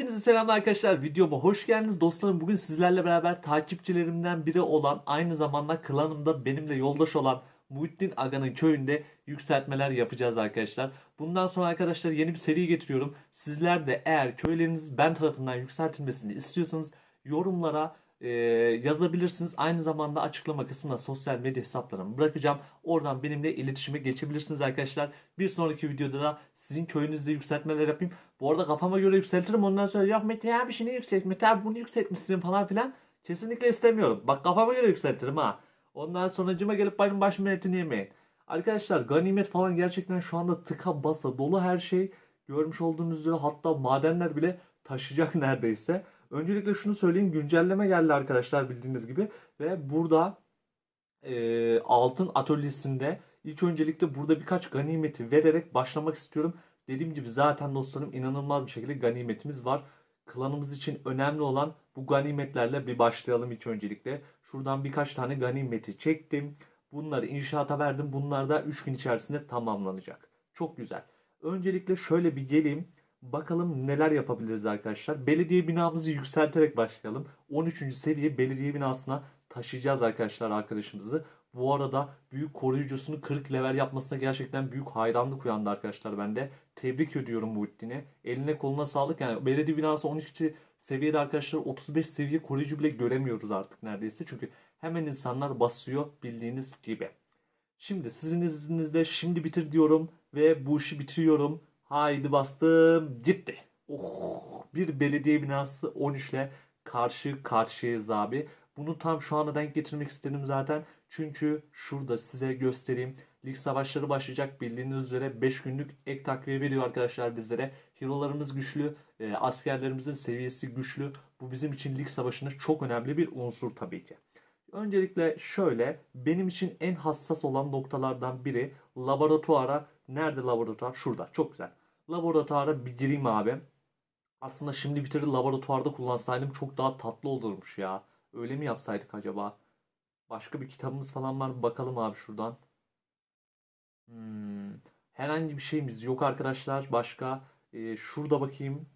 Hepinize selamlar arkadaşlar. Videoma hoş geldiniz. Dostlarım bugün sizlerle beraber takipçilerimden biri olan aynı zamanda klanımda benimle yoldaş olan Muhittin Aga'nın köyünde yükseltmeler yapacağız arkadaşlar. Bundan sonra arkadaşlar yeni bir seri getiriyorum. Sizler de eğer köyleriniz ben tarafından yükseltilmesini istiyorsanız yorumlara e, yazabilirsiniz. Aynı zamanda açıklama kısmına sosyal medya hesaplarımı bırakacağım. Oradan benimle iletişime geçebilirsiniz arkadaşlar. Bir sonraki videoda da sizin köyünüzde yükseltmeler yapayım. Bu arada kafama göre yükseltirim. Ondan sonra yok Mete abi şunu yükselt, Mete abi bunu yükseltmişsin falan filan. Kesinlikle istemiyorum. Bak kafama göre yükseltirim ha. Ondan sonra cıma gelip benim başımın etini yemeyin. Arkadaşlar ganimet falan gerçekten şu anda tıka basa dolu her şey. Görmüş olduğunuz üzere hatta madenler bile taşıyacak neredeyse. Öncelikle şunu söyleyeyim güncelleme geldi arkadaşlar bildiğiniz gibi. Ve burada e, altın atölyesinde ilk öncelikle burada birkaç ganimeti vererek başlamak istiyorum. Dediğim gibi zaten dostlarım inanılmaz bir şekilde ganimetimiz var. Klanımız için önemli olan bu ganimetlerle bir başlayalım ilk öncelikle. Şuradan birkaç tane ganimeti çektim. Bunları inşaata verdim. Bunlar da 3 gün içerisinde tamamlanacak. Çok güzel. Öncelikle şöyle bir geleyim. Bakalım neler yapabiliriz arkadaşlar. Belediye binamızı yükselterek başlayalım. 13. seviye belediye binasına taşıyacağız arkadaşlar arkadaşımızı. Bu arada büyük koruyucusunu 40 level yapmasına gerçekten büyük hayranlık uyandı arkadaşlar bende. Tebrik ediyorum Muhittin'e. Eline koluna sağlık. Yani belediye binası 12. seviyede arkadaşlar 35 seviye koruyucu bile göremiyoruz artık neredeyse. Çünkü hemen insanlar basıyor bildiğiniz gibi. Şimdi sizin izninizle şimdi bitir diyorum ve bu işi bitiriyorum. Haydi bastım gitti. Oh, bir belediye binası 13 ile karşı karşıyayız abi. Bunu tam şu anda denk getirmek istedim zaten. Çünkü şurada size göstereyim. Lig savaşları başlayacak bildiğiniz üzere 5 günlük ek takviye veriyor arkadaşlar bizlere. Hero'larımız güçlü, e, askerlerimizin seviyesi güçlü. Bu bizim için lig savaşında çok önemli bir unsur tabii ki. Öncelikle şöyle benim için en hassas olan noktalardan biri laboratuvara. Nerede laboratuvar? Şurada. Çok güzel. Laboratuvara bir gireyim abi. Aslında şimdi bitirdi laboratuvarda kullansaydım çok daha tatlı olurmuş ya. Öyle mi yapsaydık acaba? Başka bir kitabımız falan var? Bakalım abi şuradan. Hmm, herhangi bir şeyimiz yok arkadaşlar. Başka e, şurada bakayım.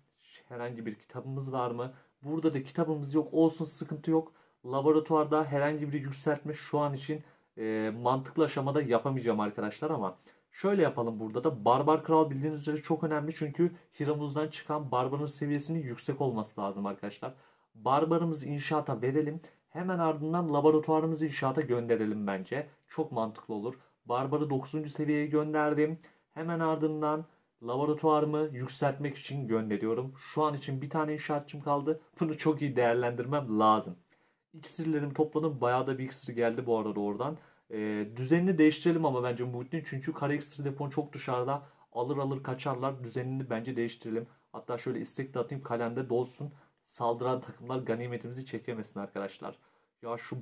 Herhangi bir kitabımız var mı? Burada da kitabımız yok. Olsun sıkıntı yok. Laboratuvarda herhangi bir yükseltme şu an için e, mantıklı aşamada yapamayacağım arkadaşlar ama şöyle yapalım burada da. Barbar Kral bildiğiniz üzere çok önemli çünkü Hiramuz'dan çıkan Barbar'ın seviyesinin yüksek olması lazım arkadaşlar. Barbarımızı inşaata verelim. Hemen ardından laboratuvarımızı inşaata gönderelim bence. Çok mantıklı olur. Barbar'ı 9. seviyeye gönderdim. Hemen ardından laboratuvarımı yükseltmek için gönderiyorum. Şu an için bir tane inşaatçım kaldı. Bunu çok iyi değerlendirmem lazım. İksirlerimi topladım. Bayağı da bir iksir geldi bu arada oradan. Ee, düzenini değiştirelim ama bence Muhittin. Çünkü kara iksir depon çok dışarıda. Alır alır kaçarlar. Düzenini bence değiştirelim. Hatta şöyle istek de atayım kalende dolsun. Saldıran takımlar ganimetimizi çekemesin arkadaşlar. Ya şu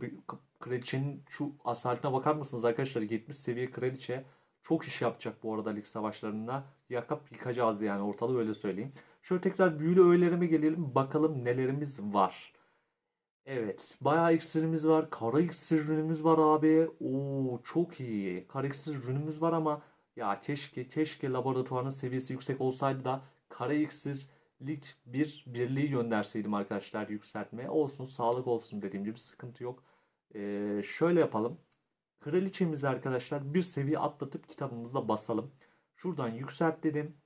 kraliçenin şu asaletine bakar mısınız arkadaşlar? 70 seviye kraliçe çok iş yapacak bu arada lig savaşlarında. Yakap yıkacağız yani ortalığı öyle söyleyeyim. Şöyle tekrar büyülü öğelerime gelelim. Bakalım nelerimiz var. Evet. Bayağı iksirimiz var. Kara iksir ürünümüz var abi. Oo çok iyi. Kara iksir ürünümüz var ama ya keşke keşke laboratuvarın seviyesi yüksek olsaydı da kara iksirlik bir birliği gönderseydim arkadaşlar yükseltmeye. Olsun sağlık olsun dediğim gibi sıkıntı yok. Ee, şöyle yapalım. Kraliçemizi arkadaşlar bir seviye atlatıp kitabımızda basalım. Şuradan yükselt dedim.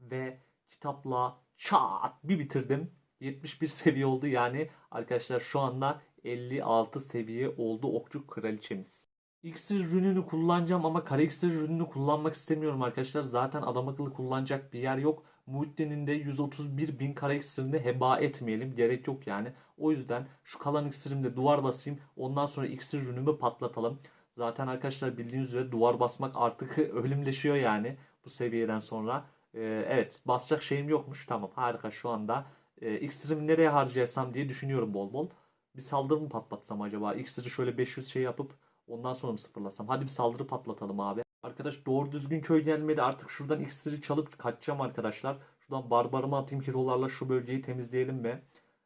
Ve kitapla çat bir bitirdim. 71 seviye oldu yani arkadaşlar şu anda 56 seviye oldu okçu kraliçemiz. İksir ürününü kullanacağım ama kara iksir ürününü kullanmak istemiyorum arkadaşlar. Zaten adam akıllı kullanacak bir yer yok. Muhittin'in de 131 bin kara iksirini heba etmeyelim. Gerek yok yani. O yüzden şu kalan iksirimde duvar basayım. Ondan sonra iksir ürünümü patlatalım. Zaten arkadaşlar bildiğiniz üzere duvar basmak artık ölümleşiyor yani bu seviyeden sonra. Ee, evet basacak şeyim yokmuş. Tamam harika şu anda. Ee, iksirimi nereye harcaysam diye düşünüyorum bol bol. Bir saldırı mı patlatsam acaba? İksiri şöyle 500 şey yapıp ondan sonra mı sıfırlasam? Hadi bir saldırı patlatalım abi. Arkadaş doğru düzgün köy gelmedi. Artık şuradan iksiri çalıp kaçacağım arkadaşlar. Şuradan barbarımı atayım hero'larla şu bölgeyi temizleyelim ve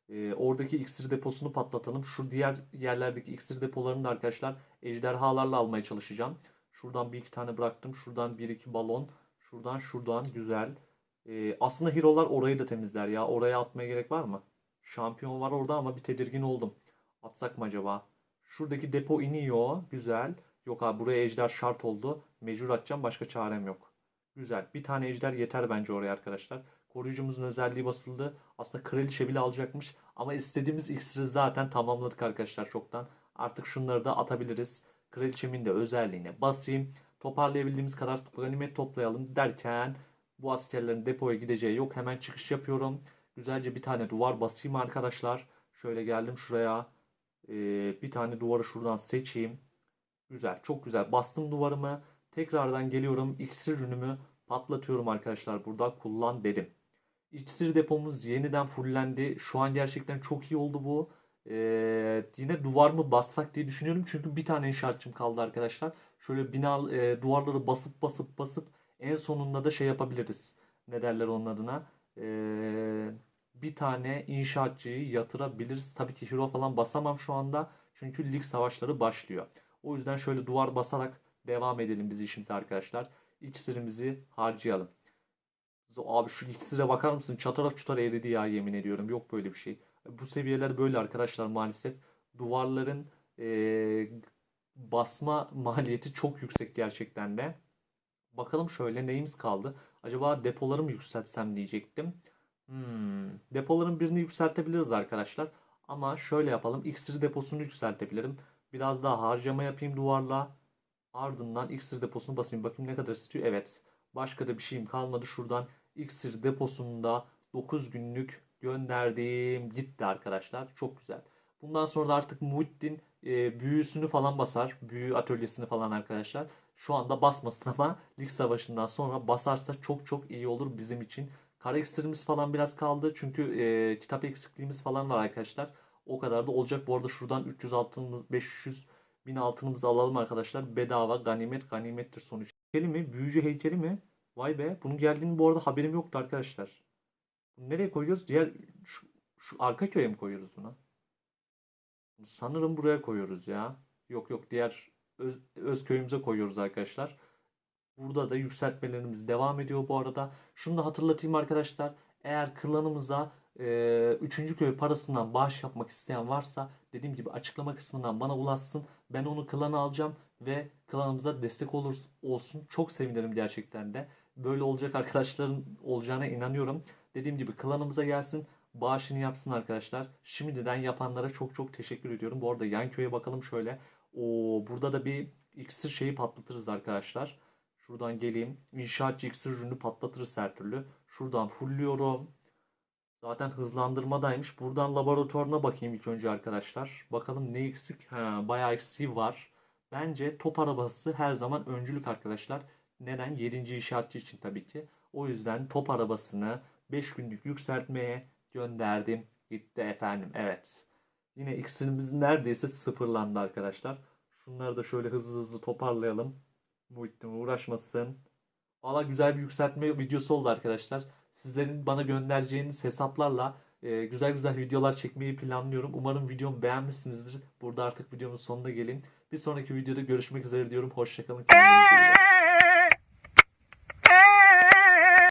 e, oradaki iksir deposunu patlatalım. Şu diğer yerlerdeki iksir depolarını da arkadaşlar ejderhalarla almaya çalışacağım. Şuradan bir iki tane bıraktım. Şuradan bir iki balon. Şuradan şuradan güzel. Ee, aslında hero'lar orayı da temizler ya. Oraya atmaya gerek var mı? Şampiyon var orada ama bir tedirgin oldum. Atsak mı acaba? Şuradaki depo iniyor. Güzel. Yok abi buraya ejder şart oldu. Mecbur atacağım. Başka çarem yok. Güzel. Bir tane ejder yeter bence oraya arkadaşlar. Koruyucumuzun özelliği basıldı. Aslında kraliçe bile alacakmış. Ama istediğimiz iksiri zaten tamamladık arkadaşlar çoktan. Artık şunları da atabiliriz. Kraliçemin de özelliğine basayım. Toparlayabildiğimiz kadar ganimet toplayalım derken bu askerlerin depoya gideceği yok. Hemen çıkış yapıyorum. Güzelce bir tane duvar basayım arkadaşlar. Şöyle geldim şuraya. Ee, bir tane duvarı şuradan seçeyim. Güzel, çok güzel. Bastım duvarımı. Tekrardan geliyorum. İksir ürünümü patlatıyorum arkadaşlar. Burada kullan dedim. İksir depomuz yeniden fullendi. Şu an gerçekten çok iyi oldu bu. Ee, yine duvar mı bassak diye düşünüyorum. Çünkü bir tane inşaatçım kaldı arkadaşlar. Şöyle bina e, duvarları basıp basıp basıp en sonunda da şey yapabiliriz. Ne derler onun adına? Ee, bir tane inşaatçıyı yatırabiliriz. Tabii ki hero falan basamam şu anda. Çünkü lig savaşları başlıyor. O yüzden şöyle duvar basarak devam edelim biz işimize arkadaşlar. İksirimizi harcayalım. Abi şu iksire bakar mısın? Çatara çutara eridi ya yemin ediyorum. Yok böyle bir şey. Bu seviyeler böyle arkadaşlar maalesef. Duvarların eee, basma maliyeti çok yüksek gerçekten de. Bakalım şöyle neyimiz kaldı? Acaba depoları mı yükseltsem diyecektim. Hmm, depoların birini yükseltebiliriz arkadaşlar. Ama şöyle yapalım. İksir deposunu yükseltebilirim. Biraz daha harcama yapayım duvarla. Ardından iksir deposunu basayım. Bakayım ne kadar istiyor. Evet. Başka da bir şeyim kalmadı. Şuradan iksir deposunda 9 günlük gönderdim. Gitti arkadaşlar. Çok güzel. Bundan sonra da artık Muhittin e, büyüsünü falan basar. Büyü atölyesini falan arkadaşlar. Şu anda basmasın ama lig savaşından sonra basarsa çok çok iyi olur bizim için. Kara iksirimiz falan biraz kaldı. Çünkü e, kitap eksikliğimiz falan var arkadaşlar. O kadar da olacak. Bu arada şuradan 300 altın 500 bin altınımızı alalım arkadaşlar. Bedava ganimet ganimettir sonuç. Heykeli mi? Büyücü heykeli mi? Vay be. Bunun geldiğini bu arada haberim yoktu arkadaşlar. Bunu nereye koyuyoruz? Diğer şu, şu arka köye mi koyuyoruz bunu? Sanırım buraya koyuyoruz ya. Yok yok diğer öz, öz köyümüze koyuyoruz arkadaşlar. Burada da yükseltmelerimiz devam ediyor bu arada. Şunu da hatırlatayım arkadaşlar. Eğer klanımıza e, 3. köy parasından bağış yapmak isteyen varsa dediğim gibi açıklama kısmından bana ulaşsın. Ben onu klana alacağım ve klanımıza destek olur, olsun. Çok sevinirim gerçekten de. Böyle olacak arkadaşların olacağına inanıyorum. Dediğim gibi klanımıza gelsin. Bağışını yapsın arkadaşlar. Şimdiden yapanlara çok çok teşekkür ediyorum. Bu arada yan köye bakalım şöyle. Oo, burada da bir iksir şeyi patlatırız arkadaşlar. Şuradan geleyim. İnşaatçı iksir ürünü patlatırız her türlü. Şuradan fullüyorum. Zaten hızlandırmadaymış. Buradan laboratuvarına bakayım ilk önce arkadaşlar. Bakalım ne eksik? Ha, bayağı eksiği var. Bence top arabası her zaman öncülük arkadaşlar. Neden? 7. inşaatçı için tabii ki. O yüzden top arabasını 5 günlük yükseltmeye gönderdim. Gitti efendim. Evet. Yine iksirimiz neredeyse sıfırlandı arkadaşlar. Şunları da şöyle hızlı hızlı toparlayalım. Muhittin uğraşmasın. Valla güzel bir yükseltme videosu oldu arkadaşlar. Sizlerin bana göndereceğiniz hesaplarla e, güzel güzel videolar çekmeyi planlıyorum. Umarım videomu beğenmişsinizdir. Burada artık videomun sonuna gelin. Bir sonraki videoda görüşmek üzere diyorum. Hoşçakalın. Kendinize iyi bakın.